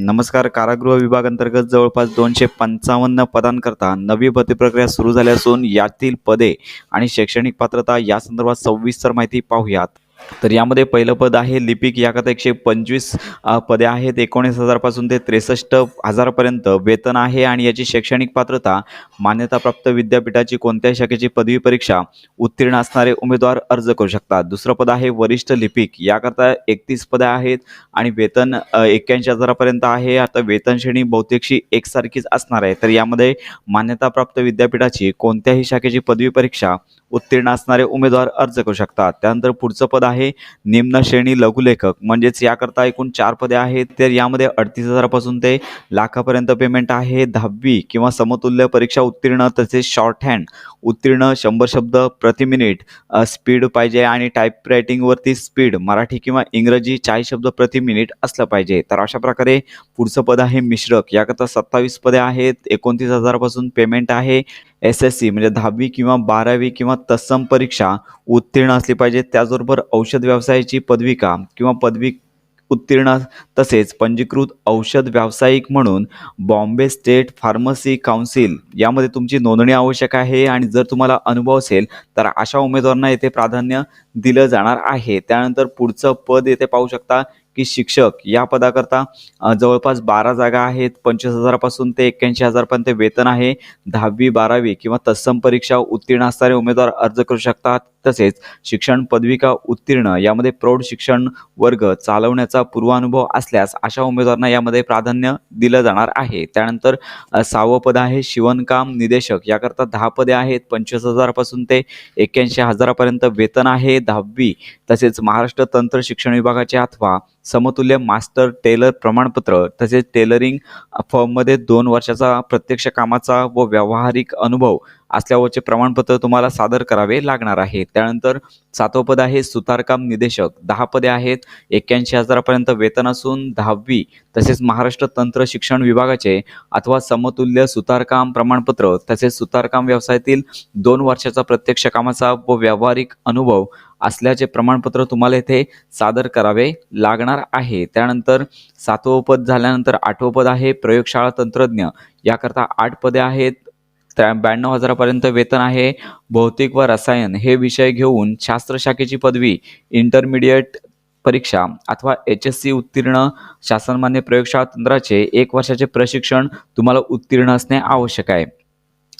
नमस्कार कारागृह विभागांतर्गत जवळपास दोनशे पंचावन्न पदांकरता नवी भरती प्रक्रिया सुरू झाली असून यातील पदे आणि शैक्षणिक पात्रता या संदर्भात सविस्तर माहिती पाहूयात. तर यामध्ये पहिलं पद आहे लिपिक याकरता एकशे पंचवीस पदे आहेत. एकोणीस हजारपासून ते त्रेसष्ट हजारपर्यंत वेतन आहे आणि याची शैक्षणिक पात्रता मान्यताप्राप्त विद्यापीठाची कोणत्याही शाखेची पदवी परीक्षा उत्तीर्ण असणारे उमेदवार अर्ज करू शकतात. दुसरं पद आहे वरिष्ठ लिपिक. याकरता एकतीस पदे आहेत आणि वेतन एक्क्याऐंशी हजारापर्यंत आहे. आता वेतन श्रेणी बहुतेकशी एकसारखीच असणार आहे. तर यामध्ये मान्यताप्राप्त विद्यापीठाची कोणत्याही शाखेची पदवी परीक्षा उत्तीर्ण असणारे उमेदवार अर्ज करू शकतात. त्यानंतर पुढचं पद आहे निम्न श्रेणी लघुलेखक. म्हणजेच याकरता एकूण चार पदे आहेत. तर यामध्ये अडतीस हजारापासून ते लाखापर्यंत पेमेंट आहे. दहावी किंवा समतुल्य परीक्षा उत्तीर्ण तसेच शॉर्ट हँड उत्तीर्ण शंभर शब्द प्रति मिनिट स्पीड पाहिजे आणि टाईप रायटिंगवरती स्पीड मराठी किंवा इंग्रजी चाळीस शब्द प्रति मिनिट असलं पाहिजे. तर अशा प्रकारे पुढचं पद आहे मिश्रक. याकरता सत्तावीस पदे आहेत. एकोणतीस हजारापासून पेमेंट आहे. एस एस सी म्हणजे दहावी किंवा बारावी किंवा तत्सम परीक्षा उत्तीर्ण असली पाहिजे. त्याचबरोबर औषध व्यवसायाची पदविका किंवा पदवी उत्तीर्ण तसेच पंजीकृत औषध व्यावसायिक म्हणून बॉम्बे स्टेट फार्मसी काउन्सिल यामध्ये तुमची नोंदणी आवश्यक आहे आणि जर तुम्हाला अनुभव असेल तर अशा उमेदवारांना येथे प्राधान्य दिलं जाणार आहे. त्यानंतर पुढचं पद येथे पाहू शकता. की शिक्षक या पदाकरता जवळपास बारा जागा आहेत. पंचवीस हजारापासून ते एक्क्याऐंशी हजारपर्यंत वेतन आहे. दहावी बारावी किंवा तत्सम परीक्षा उत्तीर्ण असणारे उमेदवार अर्ज करू शकतात. तसेच शिक्षण पदविका उत्तीर्ण यामध्ये प्रौढ शिक्षण वर्ग चालवण्याचा पूर्वानुभव असल्यास अशा उमेदवारांना यामध्ये प्राधान्य दिलं जाणार आहे. त्यानंतर सहावं पद आहे शिवणकाम निदेशक. याकरता दहा पदे आहेत. पंचवीस हजारापासून ते एक्क्याऐंशी हजारापर्यंत वेतन आहे दहावी. तसेच महाराष्ट्र तंत्र शिक्षण विभागाचे अथवा समतुल्य मास्टर टेलर प्रमाणपत्र तसेच टेलरिंग फॉर्ममध्ये दोन वर्षाचा प्रत्यक्ष कामाचा व व्यावहारिक अनुभव असल्यावरचे प्रमाणपत्र तुम्हाला सादर करावे लागणार आहे. त्यानंतर सातवं पद आहे सुतारकाम निदेशक. दहा पदे आहेत. एक्क्याऐंशी हजारापर्यंत वेतन असून दहावी तसेच महाराष्ट्र तंत्र शिक्षण विभागाचे अथवा समतुल्य सुतारकाम प्रमाणपत्र तसेच सुतारकाम व्यवसायातील दोन वर्षाचा प्रत्यक्ष कामाचा व व्यावहारिक अनुभव असल्याचे प्रमाणपत्र तुम्हाला इथे सादर करावे लागणार आहे. त्यानंतर सातवं पद झाल्यानंतर आठवं पद आहे प्रयोगशाळा तंत्रज्ञ. याकरता आठ पदे आहेत. त्या ब्याण्णव हजारापर्यंत वेतन आहे. भौतिक व रसायन हे विषय घेऊन शास्त्र शाखेची पदवी इंटरमिडिएट परीक्षा अथवा एच एस सी उत्तीर्ण शासनमान्य प्रयोगशाळा तंत्राचे एक वर्षाचे प्रशिक्षण तुम्हाला उत्तीर्ण असणे आवश्यक आहे.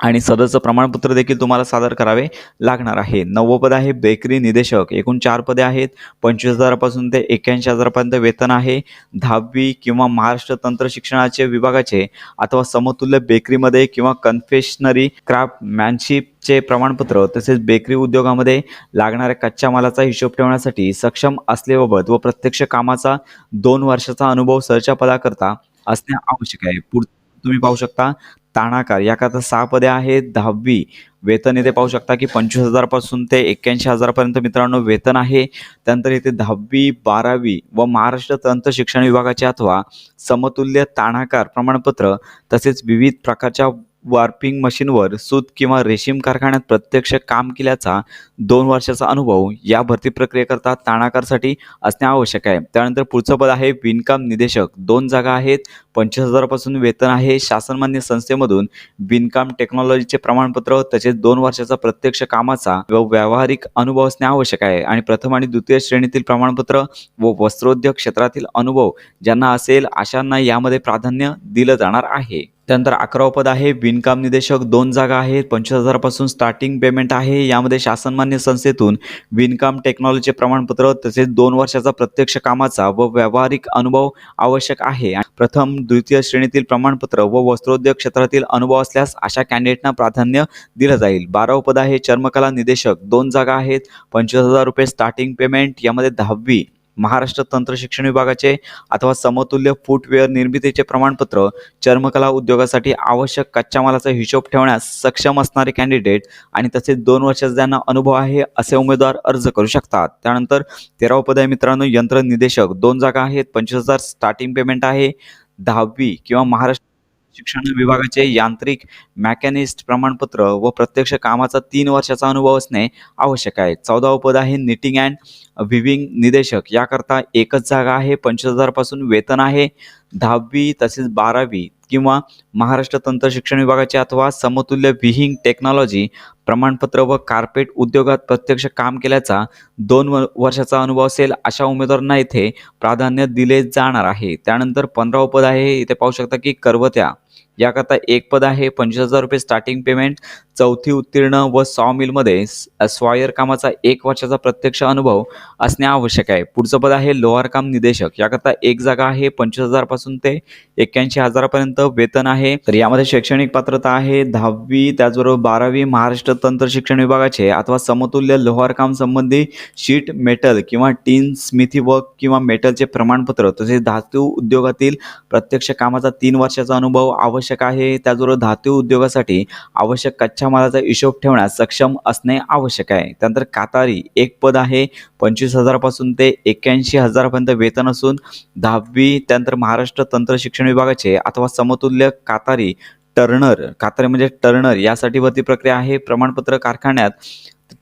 आणि सदरचं प्रमाणपत्र देखील तुम्हाला सादर करावे लागणार आहे. नववं पद आहे बेकरी निदेशक. एकूण चार पदे आहेत. पंचवीस हजारापासून ते एक्क्याऐंशी हजारापर्यंत वेतन आहे. दहावी किंवा महाराष्ट्र तंत्र शिक्षणाचे विभागाचे अथवा समतुल्य बेकरीमध्ये किंवा कन्फेशनरी क्राफ्ट मॅनशिपचे प्रमाणपत्र तसेच बेकरी उद्योगामध्ये लागणाऱ्या कच्च्या मालाचा हिशोब ठेवण्यासाठी सक्षम असलेबाबत व प्रत्यक्ष कामाचा दोन वर्षाचा अनुभव सरच्या पदाकरता असणे आवश्यक आहे. पुढ तुम्ही पाहू शकता. ताणाकार. याकरता सहा पदे आहेत. दहावी. वेतन येथे पाहू शकता की पंचवीस हजारपासून ते एक्क्याऐंशी हजारपर्यंत मित्रांनो वेतन आहे. त्यानंतर इथे दहावी बारावी व महाराष्ट्र तंत्र शिक्षण विभागाचे अथवा समतुल्य ताणाकार प्रमाणपत्र तसेच विविध प्रकारच्या वार्पिंग मशीनवर सूत किंवा रेशीम कारखान्यात प्रत्यक्ष काम केल्याचा दोन वर्षाचा अनुभव या भरती प्रक्रियेकरता ताणाकारसाठी असणे आवश्यक आहे. त्यानंतर पुढचं पद आहे विणकाम निदेशक. दोन जागा आहेत. पंचवीस हजारापासून वेतन आहे. शासनमान्य संस्थेमधून विणकाम टेक्नॉलॉजीचे प्रमाणपत्र तसेच दोन वर्षाचा प्रत्यक्ष कामाचा व व्यावहारिक अनुभव असणे आवश्यक आहे. आणि प्रथम आणि द्वितीय श्रेणीतील प्रमाणपत्र व वस्त्रोद्योग क्षेत्रातील अनुभव ज्यांना असेल अशांना यामध्ये प्राधान्य दिलं जाणार आहे. त्यानंतर अकरावं पद आहे विणकाम निदेशक दोन जागा आहेत पंचवीस हजारापासून स्टार्टिंग पेमेंट आहे. यामध्ये शासनमान्य संस्थेतून विणकाम टेक्नॉलॉजी प्रमाणपत्र तसेच दोन वर्षाचा प्रत्यक्ष कामाचा व व्यावहारिक अनुभव आवश्यक आहे. प्रथम द्वितीय श्रेणीतील प्रमाणपत्र व वस्त्रोद्योग क्षेत्रातील अनुभव असल्यास अशा कॅन्डिडेटना प्राधान्य दिलं जाईल. बारावं पद आहे चर्मकला निदेशक दोन जागा आहेत पंचवीस हजार रुपये स्टार्टिंग पेमेंट यामध्ये दहावी महाराष्ट्र तंत्र शिक्षण विभागाचे अथवा समतुल्य फूटवेअर निर्मितीचे प्रमाणपत्र चर्मकला उद्योगासाठी आवश्यक कच्च्या मालाचा हिशोब ठेवण्यास सक्षम असणारे कॅन्डिडेट आणि तसेच दोन वर्षाचा ज्यांना अनुभव आहे असे उमेदवार अर्ज करू शकतात. त्यानंतर तेरावं पद आहे मित्रांनो यंत्र निदेशक दोन जागा आहेत. पंचवीस हजार स्टार्टिंग पेमेंट आहे. दहावी किंवा महाराष्ट्र शिक्षण विभागाचे यांत्रिक मॅकॅनिस्ट प्रमाणपत्र व प्रत्यक्ष कामाचा तीन वर्षाचा अनुभव असणे आवश्यक आहे. चौदावं पद आहे निटिंग अँड व्हिविंग निदेशक. याकरता एकच जागा आहे पंचवीस हजारपासून वेतन आहे. दहावी तसेच बारावी किंवा महाराष्ट्र तंत्र शिक्षण विभागाचे अथवा समतुल्य विहिंग टेक्नॉलॉजी प्रमाणपत्र व कार्पेट उद्योगात प्रत्यक्ष काम केल्याचा दोन व वर्षाचा अनुभव असेल अशा उमेदवारांना इथे प्राधान्य दिले जाणार आहे. त्यानंतर पंधरा पद आहे इथे पाहू शकता की करवत्या याकरता एक पद आहे. पंचवीस हजार रुपये स्टार्टिंग पेमेंट चौथी उत्तीर्ण व सॉ मिलमध्ये स्वायर कामाचा एक वर्षाचा प्रत्यक्ष अनुभव असणे आवश्यक आहे. पुढचं पद आहे लोहार काम निदेशक. याकरता एक जागा आहे पंचवीस हजारपासून ते एक्क्याऐंशी हजारापर्यंत वेतन आहे. तर यामध्ये शैक्षणिक पात्रता आहे दहावी त्याचबरोबर बारावी महाराष्ट्र तंत्र शिक्षण विभागाचे अथवा समतुल्य लोहार काम संबंधी शीट मेटल किंवा टीन स्मिथी वर्क किंवा मेटलचे प्रमाणपत्र तसेच धातू उद्योगातील प्रत्यक्ष कामाचा तीन वर्षाचा अनुभव आवश्यक आवश्यक आहे त्याचबरोबर धातू उद्योगासाठी आवश्यक कच्च्या मालाचा हिशोब ठेवण्यास सक्षम असणे आवश्यक आहे. त्यानंतर कातारी एक पद आहे पंचवीस हजारापासून ते एक्क्याऐंशी हजारापर्यंत वेतन असून दहावी त्यानंतर महाराष्ट्र तंत्र शिक्षण विभागाचे अथवा समतुल्य कातारी टर्नर. कातारी म्हणजे टर्नर यासाठी भरती प्रक्रिया आहे. प्रमाणपत्र कारखान्यात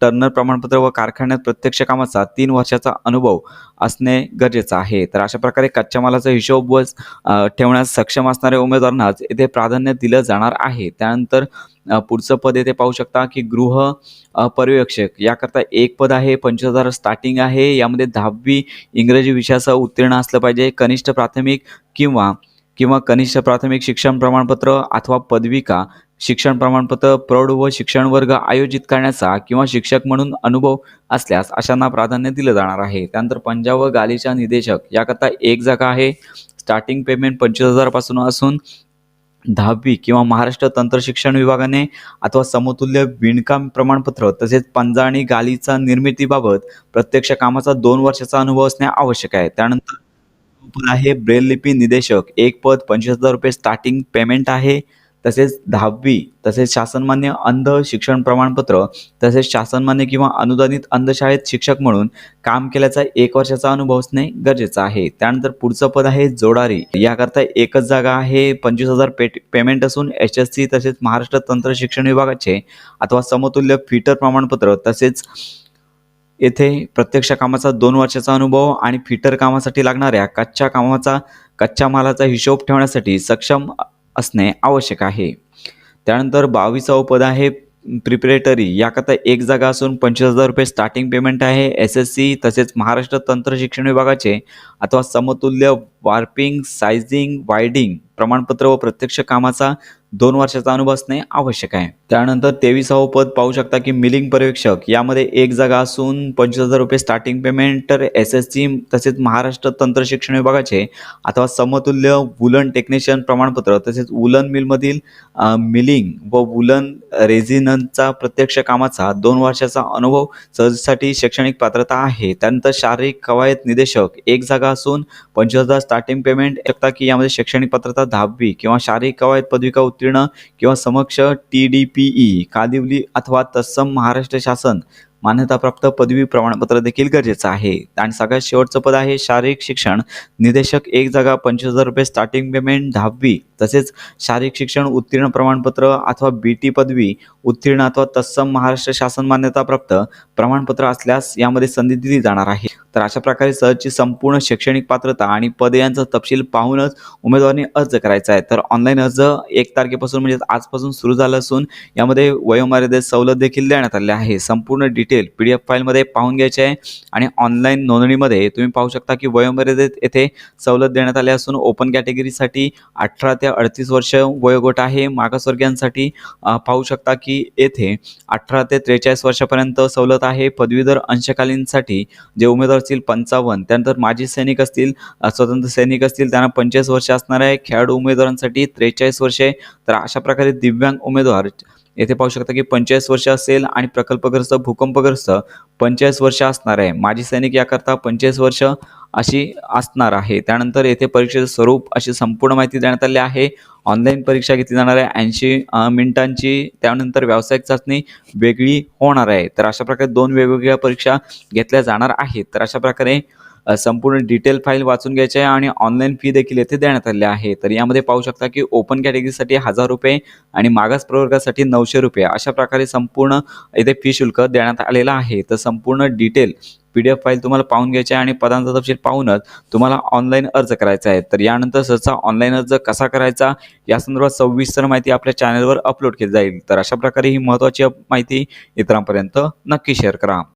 टर्नर प्रमाणपत्र व कारखान्यात प्रत्यक्ष कामाचा तीन वर्षाचा अनुभव असणे गरजेचं आहे. तर अशा प्रकारे कच्च्या मालाचा हिशोब व ठेवण्यास सक्षम असणाऱ्या उमेदवारांनाच येथे प्राधान्य दिलं जाणार आहे. त्यानंतर पुढचं पद येथे पाहू शकता की गृह पर्यवेक्षक याकरता एक पद आहे पंचवीस हजार स्टार्टिंग आहे. यामध्ये दहावी इंग्रजी विषयासह उत्तीर्ण असलं पाहिजे. कनिष्ठ प्राथमिक किंवा किंवा कनिष्ठ प्राथमिक शिक्षण प्रमाणपत्र अथवा पदविका शिक्षण प्रमाणपत्र प्रौढ व शिक्षण वर्ग आयोजित करण्याचा किंवा शिक्षक म्हणून अनुभव असल्यास अशांना प्राधान्य दिलं जाणार आहे. त्यानंतर पंजाब व गालीच्या निदेशक याकरता एक जागा आहे. स्टार्टिंग पेमेंट पंचवीस हजारपासून असून दहावी किंवा महाराष्ट्र तंत्र शिक्षण विभागाने अथवा समतुल्य विणकाम प्रमाणपत्र तसेच पंजा आणि गालीचा निर्मितीबाबत प्रत्यक्ष कामाचा दोन वर्षाचा अनुभव असणे आवश्यक आहे. त्यानंतर पद आहे ब्रेल लिपी निदेशक. एक पद पंचवीस हजार रुपये स्टार्टिंग पेमेंट आहे. तसेच दहावी तसेच शासनमान्य अंध शिक्षण प्रमाणपत्र तसेच शासनमान्य किंवा अनुदानित अंधशाळेत शिक्षक म्हणून काम केल्याचा एक वर्षाचा अनुभव असणे गरजेचं आहे. त्यानंतर पुढचं पद आहे जोडारी. याकरता एकच जागा आहे. पंचवीस हजार पे पेमेंट असून एच एस सी तसेच महाराष्ट्र तंत्र शिक्षण विभागाचे अथवा समतुल्य फिटर प्रमाणपत्र तसेच येथे प्रत्यक्ष कामाचा दोन वर्षाचा अनुभव आणि फिटर कामासाठी लागणाऱ्या कच्च्या कामाचा कच्च्या मालाचा हिशोब ठेवण्यासाठी सक्षम असणे आवश्यक आहे. त्यानंतर बावीसावं पद आहे प्रिपरेटरी याकरता एक जागा असून पंचवीस हजार रुपये स्टार्टिंग पेमेंट आहे. एस एस सी तसेच महाराष्ट्र तंत्र शिक्षण विभागाचे अथवा समतुल्य वार्पिंग सायझिंग वायडिंग प्रमाणपत्र व प्रत्यक्ष कामाचा दोन वर्षाचा अनुभव असणे आवश्यक आहे. त्यानंतर तेवीसावं पद पाहू शकता की मिलिंग पर्यवेक्षक. यामध्ये एक जागा असून पंचवीस हजार रुपये स्टार्टिंग पेमेंट तर एस एस सी तसेच महाराष्ट्र तंत्र शिक्षण विभागाचे अथवा समतुल्य वुलन टेक्निशियन प्रमाणपत्र तसेच वुलन मिलमधील मिलिंग व वुलन रेझिनचा प्रत्यक्ष कामाचा दोन वर्षाचा अनुभव सहजसाठी शैक्षणिक पात्रता आहे. त्यानंतर शारीरिक कवायत निदेशक एक जागा असून पंचवीस हजार स्टार्टिंग पेमेंट शकता की यामध्ये शैक्षणिक पात्रता दहावी किंवा शारीरिक कवायत पदविका उत्तीर्ण किंवा समक्ष T D P E Kandivali अथवा तत्सम महाराष्ट्र शासन मान्यताप्राप्त पदवी प्रमाणपत्र देखील गरजेचं आहे. आणि सगळ्यात शेवटचं पद आहे शारीरिक शिक्षण. निदेशक एक जागा पंचवीस हजार रुपये स्टार्टिंग पेमेंट दहावी तसेच शारीरिक शिक्षण उत्तीर्ण प्रमाणपत्र अथवा बी टी पदवी उत्तीर्ण अथवा तत्सम महाराष्ट्र शासन मान्यताप्राप्त प्रमाणपत्र असल्यास यामध्ये संधी दिली जाणार आहे. तर अशा प्रकारे सहजची संपूर्ण शैक्षणिक पात्रता आणि पद यांचा तपशील पाहूनच उमेदवारांनी अर्ज करायचा आहे. तर ऑनलाईन अर्ज एक तारखेपासून म्हणजे आजपासून सुरू झाला असून यामध्ये वयोमर्यादेत सवलत देखील देण्यात आली आहे. संपूर्ण डिटेल पी डी एफ फाईलमध्ये पाहून घ्यायचे आहे आणि ऑनलाईन नोंदणीमध्ये तुम्ही पाहू शकता की वयोमर्यादेत येथे सवलत देण्यात आली असून ओपन कॅटेगरीसाठी अठरा ते अडतीस वर्ष वयोगट आहे. मागासवर्गीयांसाठी पाहू शकता की येथे अठरा ते त्रेचाळीस वर्षापर्यंत सवलत आहे. पदवीधर अंशकालीनसाठी जे उमेदवार असतील पंचावन्न. त्यानंतर माजी सैनिक असतील स्वतंत्र सैनिक असतील त्यांना पंचेचाळीस वर्ष असणार आहे. खेळाडू उमेदवारांसाठी त्रेचाळीस वर्षे. तर अशा प्रकारे दिव्यांग उमेदवार येथे पाहू शकता की पंचेचाळीस वर्ष असेल आणि प्रकल्पग्रस्त भूकंपग्रस्त पंचेचाळीस वर्ष असणार आहे. माजी सैनिक याकरता पंचेचाळीस वर्ष अशी असणार आहे. त्यानंतर येथे परीक्षेचं स्वरूप अशी संपूर्ण माहिती देण्यात आली आहे. ऑनलाईन परीक्षा घेतली जाणार आहे. ऐंशी मिनिटांची त्यानंतर व्यावसायिक चाचणी वेगळी होणार आहे. तर अशा प्रकारे दोन वेगवेगळ्या परीक्षा घेतल्या जाणार आहेत. तर अशा प्रकारे संपूर्ण डिटेल फाईल वाचून घ्यायची आहे आणि ऑनलाईन फी देखील येथे देण्यात आलेली आहे. तर यामध्ये पाहू शकता की ओपन कॅटेगरीसाठी हजार रुपये आणि मागास प्रवर्गासाठी नऊशे रुपये अशा प्रकारे संपूर्ण इथे फी शुल्क देण्यात आलेलं आहे. तर संपूर्ण detail P D F file तुम्हाला पाहून घ्यायची आहे आणि पदांचा तपशील पाहूनच तुम्हाला ऑनलाईन अर्ज करायचा आहे तर यानंतर सहसा ऑनलाईन अर्ज कसा करायचा? या संदर्भात सविस्तर माहिती आपल्या चॅनलवर अपलोड केली जाईल. तर अशा प्रकारे ही महत्त्वाची माहिती इतरांपर्यंत नक्की शेअर करा.